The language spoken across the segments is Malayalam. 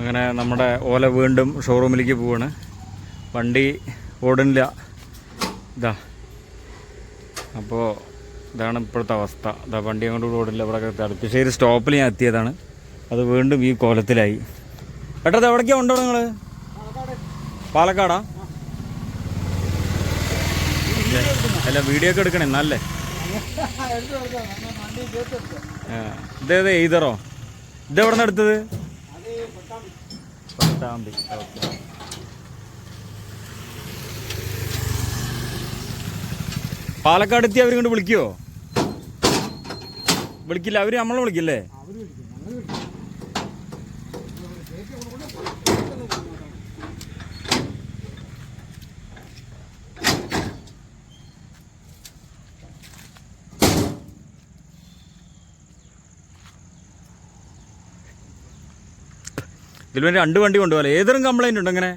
അങ്ങനെ നമ്മുടെ ഓല വീണ്ടും ഷോറൂമിലേക്ക് പോവാണ്. വണ്ടി ഓടുന്നില്ല. ഇതാ. അപ്പോൾ ഇതാണ് ഇപ്പോഴത്തെ അവസ്ഥ. ഇതാ വണ്ടി അങ്ങോട്ട് ഓടില്ല ഇവിടെ തടുപ്പശ്ശേരി സ്റ്റോപ്പിൽ ഞാൻ എത്തിയതാണ്. അത് വീണ്ടും ഈ കോലത്തിലായി. ഏട്ടാ ഇത് എവിടേക്കാ ഉണ്ടോ നിങ്ങൾ പാലക്കാടാ? അല്ല വീഡിയോ ഒക്കെ എടുക്കണേ എന്നല്ലേ. ഇതേത് എയ്തറോ ഇത് എവിടെ നിന്ന് എടുത്തത്? പട്ടാമ്പി ഓക്കെ പാലക്കാട് എത്തി അവരിങ്ങോട്ട് വിളിക്കുവോ വിളിക്കില്ല അവര് നമ്മളെ വിളിക്കില്ലേ ഇതിൽ വേണ്ടി രണ്ട് വണ്ടി കൊണ്ടുപോകാം ഏതൊരു കംപ്ലൈന്റ് ഉണ്ടോ അങ്ങനെ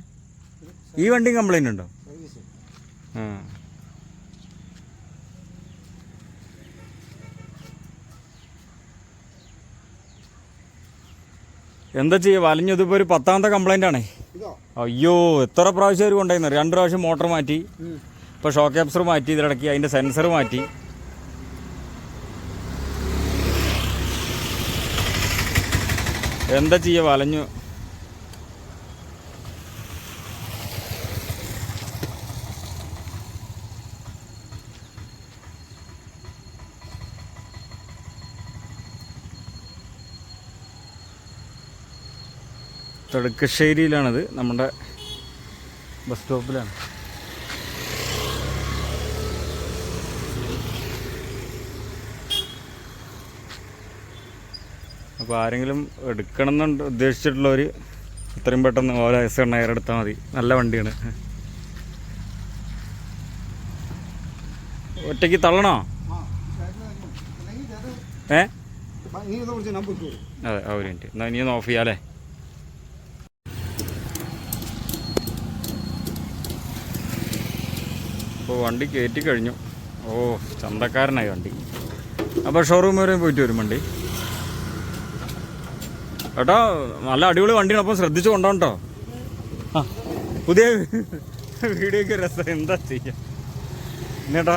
ഈ വണ്ടിയും കംപ്ലൈന്റ് ഉണ്ടോ? ആ. എന്താ ചെയ്യുക വലഞ്ഞതിപ്പോൾ ഒരു പത്താമത്തെ കംപ്ലൈന്റ് ആണേ. അയ്യോ എത്ര പ്രാവശ്യം അവർ കൊണ്ടുപോയിരുന്നു രണ്ട് പ്രാവശ്യം മോട്ടർ മാറ്റി. ഇപ്പോൾ ഷോക്ക് ക്യാപ്സർ മാറ്റി ഇതിനിടയ്ക്ക് അതിന്റെ സെൻസർ മാറ്റി. എന്താ ചെയ്യുക വലഞ്ഞു. തെടുക്കശ്ശേരിയിലാണത്. നമ്മുടെ ബസ് സ്റ്റോപ്പിലാണ്. അപ്പോൾ ആരെങ്കിലും എടുക്കണം എന്നുണ്ട് ഉദ്ദേശിച്ചിട്ടുള്ളവർ എത്രയും പെട്ടെന്ന് ഓല എസ് എണ്ണ എടുത്താൽ മതി. നല്ല വണ്ടിയാണ്. ഒറ്റയ്ക്ക് തള്ളണോ? ഏ? അതെ ഒരു മിനിറ്റ്. എന്നാൽ ഇനി ഒന്ന് ഓഫ് ചെയ്യാം അല്ലേ അപ്പോൾ വണ്ടി കയറ്റി കഴിഞ്ഞു. ഓ ചന്തക്കാരനായി വണ്ടി. അപ്പോൾ ഷോറൂം വരെ പോയിട്ട് വരും വണ്ടി. ഏട്ടാ നല്ല അടിപൊളി വണ്ടിയാണ്. അപ്പം ശ്രദ്ധിച്ച് കൊണ്ടോട്ടോ ആ പുതിയ വീഡിയോയ്ക്ക് രസം. എന്താ ചെയ്യാ? എന്നേട്ടാ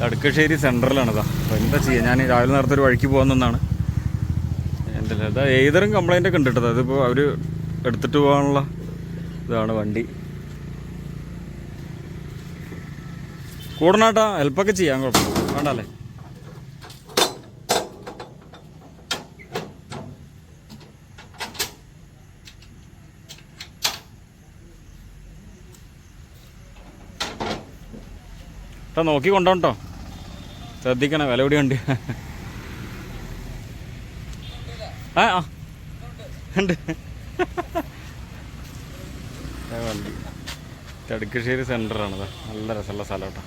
കടുക്കശ്ശേരി സെൻട്രലാണിതാ അപ്പോൾ എന്താ ചെയ്യുക ഞാൻ രാവിലെ നേരത്തെ ഒരു വഴിക്ക് പോകുന്നതാണ് എന്റെ അതാ കംപ്ലൈന്റ് ഒക്കെ ഉണ്ട് കേട്ടോ. അതിപ്പോൾ അവർ എടുത്തിട്ട് പോകാനുള്ള ഇതാണ് വണ്ടി. കൂടണാട്ടാ ഹെൽപ്പൊക്കെ ചെയ്യാൻ കുഴപ്പമില്ല. വേണ്ടല്ലേ? കേട്ടോ നോക്കി കൊണ്ടോട്ടോ ശ്രദ്ധിക്കണം വില കൂടി ഉണ്ട് ആ. ഉണ്ട്. വണ്ടി തടുക്കശ്ശേരി സെന്ററാണിത് നല്ല രസമുള്ള സ്ഥലം കേട്ടോ.